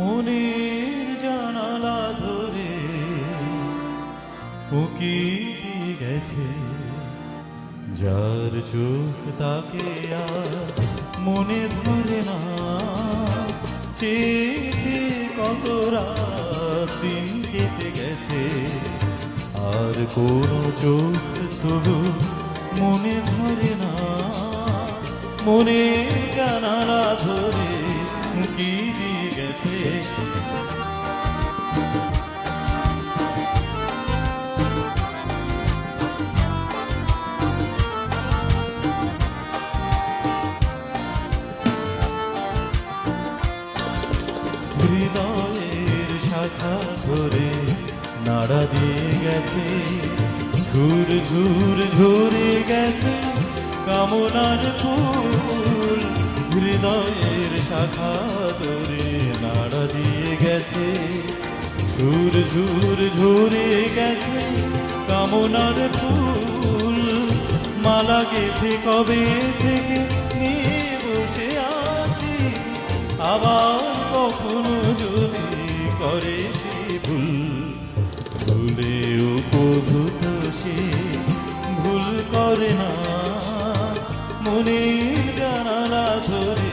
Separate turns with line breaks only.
মনের জানালা ধরে উকি গেছে, যার চোখ তাকে আর মনে ধরে না। চেয়েছে কত রাত দিন কেটে গেছে, আর কোন চোখ তবু মনে ধরে না। মনে জানালা ধরে গেছে হৃদয়ের শাখা ধরে নাড়া দিয়ে গেছে ঝুর ঝুর ঝরে গেছে কামনার ফুল। হৃদয়ের শাখা ধরে ঝুর ঝুর ঝরে গেছে কামনার ফুল। মালা গেছে কবে থেকে নিয়ে বসে আছি? আবার কখনো যদি করে ভুল। ভুলে উপভূত সে ভুল করে না। মনে জানালা ধরে